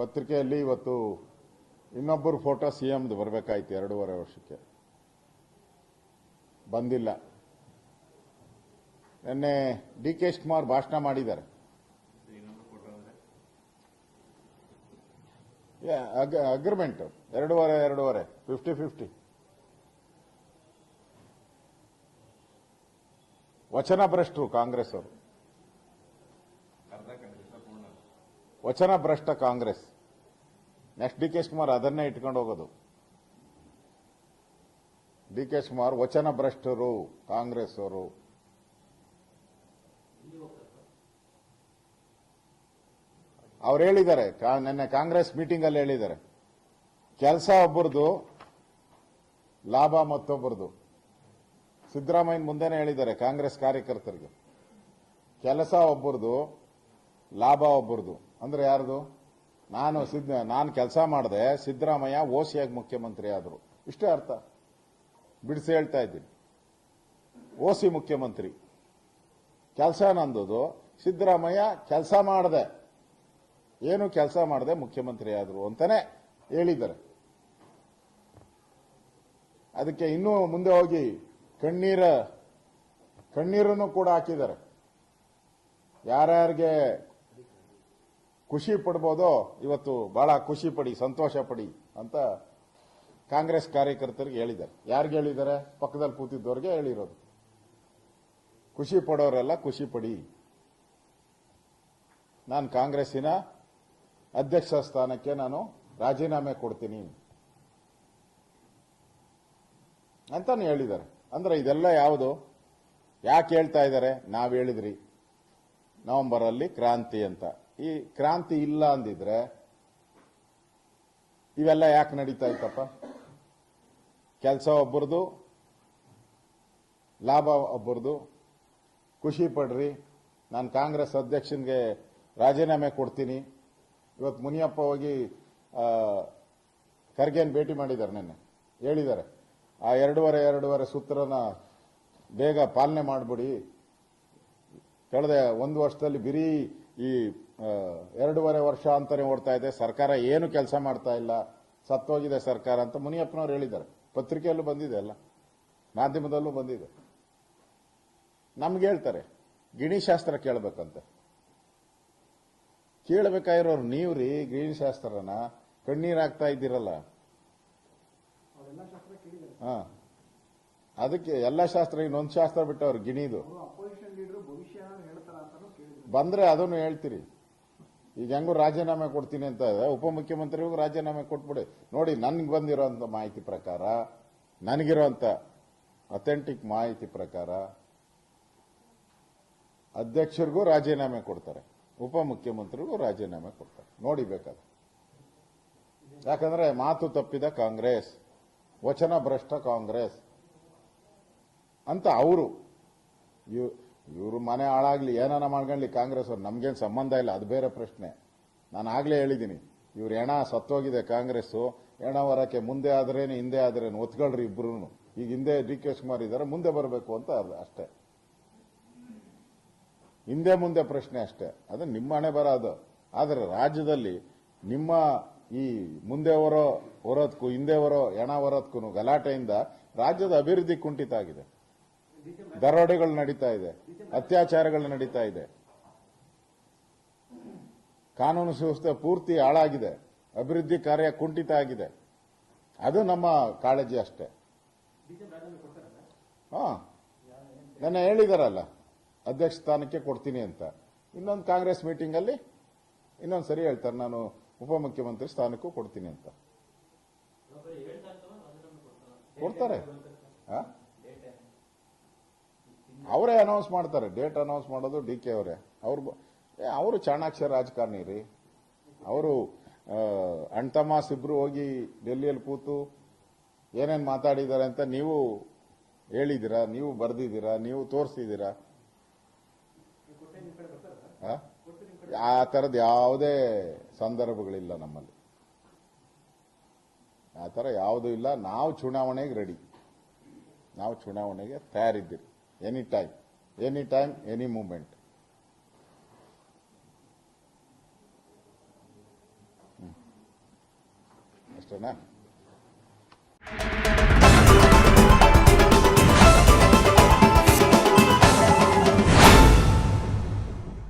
ಪತ್ರಿಕೆಯಲ್ಲಿ ಇವತ್ತು ಇನ್ನೊಬ್ಬರು ಫೋಟೋ ಸಿ ಎಂದು ಬರಬೇಕಾಯ್ತು ಎರಡೂವರೆ ವರ್ಷಕ್ಕೆ. ಬಂದಿಲ್ಲ. ನಿನ್ನೆ ಡಿ ಕೆ ಶಿವಕುಮಾರ್ ಭಾಷಣ ಮಾಡಿದ್ದಾರೆ. ಅಗ್ರಿಮೆಂಟ್ ಎರಡೂವರೆ ಎರಡೂವರೆ ಫಿಫ್ಟಿ ಫಿಫ್ಟಿ ವಚನ ಭ್ರಷ್ಟರು ಕಾಂಗ್ರೆಸ್ ಅವರು ವಚನ ಭ್ರಷ್ಟ Congress. Next D K Kumar ಅದನ್ನೇ ಇಟ್ಕೊಂಡು ಹೋಗೋದು. ಡಿ ಕೆ ಕುಮಾರ್ ವಚನ ಭ್ರಷ್ಟರು ಕಾಂಗ್ರೆಸ್ ಅವರು ಅವ್ರು ಹೇಳಿದ್ದಾರೆ ನಿನ್ನೆ ಕಾಂಗ್ರೆಸ್ ಮೀಟಿಂಗ್ ಅಲ್ಲಿ ಹೇಳಿದ್ದಾರೆ. ಕೆಲಸ ಒಬ್ಬರದು ಲಾಭ ಮತ್ತೊಬ್ಬರದು ಸಿದ್ದರಾಮಯ್ಯ ಮುಂದೆನೆ ಹೇಳಿದ್ದಾರೆ ಕಾಂಗ್ರೆಸ್ ಕಾರ್ಯಕರ್ತರಿಗೆ. ಕೆಲಸ ಒಬ್ಬರದು ಲಾಭ ಒಬ್ಬರದು. ಅಂದ್ರೆ ಯಾರ್ದು? ನಾನು ಸಿದ್ಧ, ನಾನು ಕೆಲಸ ಮಾಡಿದೆ, ಸಿದ್ದರಾಮಯ್ಯ ಓಸಿಯಾಗಿ ಮುಖ್ಯಮಂತ್ರಿ ಆದರು. ಇಷ್ಟೇ ಅರ್ಥ. ಬಿಡಿಸಿ ಹೇಳ್ತಾ ಇದ್ದೀನಿ. ಓಸಿ ಮುಖ್ಯಮಂತ್ರಿ. ಕೆಲಸ ನಂದದು. ಸಿದ್ದರಾಮಯ್ಯ ಕೆಲಸ ಮಾಡಿದೆ. ಏನು ಕೆಲಸ ಮಾಡದೆ ಮುಖ್ಯಮಂತ್ರಿ ಆದರು ಅಂತಾನೆ ಹೇಳಿದ್ದಾರೆ. ಅದಕ್ಕೆ ಇನ್ನೂ ಮುಂದೆ ಹೋಗಿ ಕಣ್ಣೀರ, ಕಣ್ಣೀರನ್ನು ಕೂಡ ಹಾಕಿದ್ದಾರೆ. ಯಾರ್ಯಾರಿಗೆ ಖುಷಿ ಪಡ್ಬೋದೋ? ಇವತ್ತು ಬಹಳ ಖುಷಿ ಪಡಿ, ಸಂತೋಷ ಪಡಿ ಅಂತ ಕಾಂಗ್ರೆಸ್ ಕಾರ್ಯಕರ್ತರಿಗೆ ಹೇಳಿದ್ದಾರೆ. ಯಾರಿಗೆ ಹೇಳಿದ್ದಾರೆ? ಪಕ್ಕದಲ್ಲಿ ಕೂತಿದ್ದವ್ರಿಗೆ ಹೇಳಿರೋದು. ಖುಷಿ ಪಡೋರೆಲ್ಲ ಖುಷಿ ಪಡಿ. ನಾನು ಕಾಂಗ್ರೆಸ್ಸಿನ ಅಧ್ಯಕ್ಷ ಸ್ಥಾನಕ್ಕೆ ನಾನು ರಾಜೀನಾಮೆ ಕೊಡ್ತೀನಿ ಅಂತಾನು ಹೇಳಿದ್ದಾರೆ. ಅಂದ್ರೆ ಇದೆಲ್ಲ ಯಾವುದು? ಯಾಕೆ ಹೇಳ್ತಾ ಇದ್ದಾರೆ? ನಾವು ಹೇಳಿದ್ರಿ. ನವೆಂಬರ್ ಅಲ್ಲಿ ಕ್ರಾಂತಿ ಅಂತ. ಈ ಕ್ರಾಂತಿ ಇಲ್ಲ ಅಂದಿದ್ರೆ ಇವೆಲ್ಲ ಯಾಕೆ ನಡೀತಾ ಇತ್ತಪ್ಪ? ಕೆಲಸ ಒಬ್ಬರದು ಲಾಭ ಒಬ್ಬರದು ಖುಷಿ ಪಡ್ರಿ ನಾನು ಕಾಂಗ್ರೆಸ್ ಅಧ್ಯಕ್ಷನ್ಗೆ ರಾಜೀನಾಮೆ ಕೊಡ್ತೀನಿ. ಇವತ್ತು ಮುನಿಯಪ್ಪ ಹೋಗಿ ಆ, ಖರ್ಗೆನ್ ಭೇಟಿ ಮಾಡಿದ್ದಾರೆ ನಿನ್ನೆ. ಹೇಳಿದ್ದಾರೆ. ಆ ಎರಡೂವರೆ ಎರಡೂವರೆ ಸೂತ್ರನ ಬೇಗ ಪಾಲನೆ ಮಾಡಿಬಿಡಿ. ಕಳೆದ ಒಂದು ವರ್ಷದಲ್ಲಿ ಬಿರಿ ಈ ಎರಡೂವರೆ ವರ್ಷ ಅಂತಾನೆ ಓಡ್ತಾ ಇದೆ. ಸರ್ಕಾರ ಏನು ಕೆಲಸ ಮಾಡ್ತಾ ಇಲ್ಲ. ಸತ್ತೋಗಿದೆ ಸರ್ಕಾರ ಅಂತ ಮುನಿಯಪ್ಪನವ್ರು ಹೇಳಿದ್ದಾರೆ. ಪತ್ರಿಕೆಯಲ್ಲೂ ಬಂದಿದೆ ಅಲ್ಲ? ಮಾಧ್ಯಮದಲ್ಲೂ ಬಂದಿದೆ. ನಮ್ಗೆ ಹೇಳ್ತಾರೆ ಗಿಣಿಶಾಸ್ತ್ರ ಕೇಳಬೇಕಂತೆ. ಕೇಳಬೇಕಾಗಿರೋರು ನೀವು ರೀ ಗಿಣಿಶಾಸ್ತ್ರನ ಕಣ್ಣೀರಾಗ್ತಾ ಇದ್ದೀರಲ್ಲ? ಅದಕ್ಕೆ ಎಲ್ಲ ಶಾಸ್ತ್ರ, ಇನ್ನೊಂದು ಶಾಸ್ತ್ರ ಬಿಟ್ಟವ್ರು ಗಿಣಿದು. ಬಂದ್ರೆ ಅದನ್ನು ಹೇಳ್ತೀರಿ. ಈಗ ಹೆಂಗೂ ರಾಜೀನಾಮೆ ಕೊಡ್ತೀನಿ ಅಂತ ಉಪಮುಖ್ಯಮಂತ್ರಿಗೂ ರಾಜೀನಾಮೆ ಕೊಟ್ಬಿಡಿ. ನೋಡಿ, ನನ್ಗೆ ಬಂದಿರೋಂಥ ಮಾಹಿತಿ ಪ್ರಕಾರ, ನನಗಿರೋಂಥ ಅಥೆಂಟಿಕ್ ಮಾಹಿತಿ ಪ್ರಕಾರ ಅಧ್ಯಕ್ಷರಿಗೂ ರಾಜೀನಾಮೆ ಕೊಡ್ತಾರೆ. ಉಪಮುಖ್ಯಮಂತ್ರಿಗೂ ರಾಜೀನಾಮೆ ಕೊಡ್ತಾರೆ. ನೋಡಿ ಬೇಕಾದ್ರೆ. ಯಾಕಂದ್ರೆ ಮಾತು ತಪ್ಪಿದ ಕಾಂಗ್ರೆಸ್, ವಚನ ಭ್ರಷ್ಟ ಕಾಂಗ್ರೆಸ್ ಅಂತ ಅವರು ಇವರು ಮನೆ ಹಾಳಾಗ್ಲಿ, ಏನಾನ ಮಾಡ್ಕೊಳ್ಳಿ ಕಾಂಗ್ರೆಸ್ ಅವ್ರು. ನಮ್ಗೇನು ಸಂಬಂಧ ಇಲ್ಲ, ಅದು ಬೇರೆ ಪ್ರಶ್ನೆ. ನಾನು ಆಗ್ಲೇ ಹೇಳಿದ್ದೀನಿ ಇವ್ರ ಹೆಣ ಸತ್ತೋಗಿದೆ ಕಾಂಗ್ರೆಸ್, ಹೆಣ ಹೊರಕ್ಕೆ ಮುಂದೆ ಆದ್ರೇನು, ಹಿಂದೆ ಆದ್ರೇನು, ಒತ್ಕೊಳ್ರಿ ಇಬ್ರು ಈಗ ಹಿಂದೆ ಡಿ ಕೆ ಶಿವಕುಮಾರ್ ಇದ್ದಾರೆ ಮುಂದೆ ಬರಬೇಕು ಅಂತ ಅಷ್ಟೇ. ಹಿಂದೆ ಮುಂದೆ ಪ್ರಶ್ನೆ ಅಷ್ಟೇ. ಅದು ನಿಮ್ಮ ಹಣೆ ಬರೋದು ಆದರೆ ರಾಜ್ಯದಲ್ಲಿ ನಿಮ್ಮ ಈ ಮುಂದೆ ಹೊರೋ ಹಿಂದೆವರೋ ಹಿಂದೆ ಹೊರೋ, ಹೆಣ ಗಲಾಟೆಯಿಂದ ರಾಜ್ಯದ ಅಭಿವೃದ್ಧಿ ಕುಂಠಿತ ಆಗಿದೆ. ದರೋಡೆಗಳು ನಡೀತಾ ಇದೆ. ಅತ್ಯಾಚಾರಗಳು ನಡೀತಾ ಇದೆ. ಕಾನೂನು ಸುವ್ಯವಸ್ಥೆ ಪೂರ್ತಿ ಹಾಳಾಗಿದೆ. ಅಭಿವೃದ್ಧಿ ಕಾರ್ಯ ಕುಂಠಿತ ಆಗಿದೆ. ಅದು ನಮ್ಮ ಕಾಳಜಿ ಅಷ್ಟೇ. ಹಾ, ನನ್ನ ಹೇಳಿದಾರಲ್ಲ, ಅಧ್ಯಕ್ಷ ಸ್ಥಾನಕ್ಕೆ ಕೊಡ್ತೀನಿ ಅಂತ. ಇನ್ನೊಂದು ಕಾಂಗ್ರೆಸ್ ಮೀಟಿಂಗ್ ಅಲ್ಲಿ ಇನ್ನೊಂದು ಸರಿ ಹೇಳ್ತಾರೆ, ನಾನು ಉಪಮುಖ್ಯಮಂತ್ರಿ ಸ್ಥಾನಕ್ಕೂ ಕೊಡ್ತೀನಿ ಅಂತ. ಕೊಡ್ತಾರೆ. ಹಾ? ಅವರೇ ಅನೌನ್ಸ್ ಮಾಡ್ತಾರೆ ಡೇಟ್ ಅನೌನ್ಸ್ ಮಾಡೋದು ಡಿ ಕೆ ಅವರೇ. ಅವ್ರು ಅವರು ಚಾಣಾಕ್ಷ ರಾಜಕಾರಣಿ ರೀ. ಅವರು ಅಣ್ತಮಾಸ್ ಇಬ್ರು ಹೋಗಿ ಡೆಲ್ಲಿಯಲ್ಲಿ ಕೂತು ಏನೇನು ಮಾತಾಡಿದ್ದಾರೆ ಅಂತ ನೀವು ಹೇಳಿದ್ದೀರಾ, ನೀವು ಬರೆದಿದ್ದೀರಾ, ನೀವು ತೋರಿಸಿದ್ದೀರಾ? ಆ? ಥರದ ಯಾವುದೇ ಸಂದರ್ಭಗಳಿಲ್ಲ ನಮ್ಮಲ್ಲಿ. ಆ ಥರ ಯಾವುದೂ ಇಲ್ಲ. ನಾವು ಚುನಾವಣೆಗೆ ರೆಡಿ ನಾವು ಚುನಾವಣೆಗೆ ತಯಾರಿದ್ದೀರಿ any time, any time, any moment. Hmm. ಅಷ್ಟೇನಾ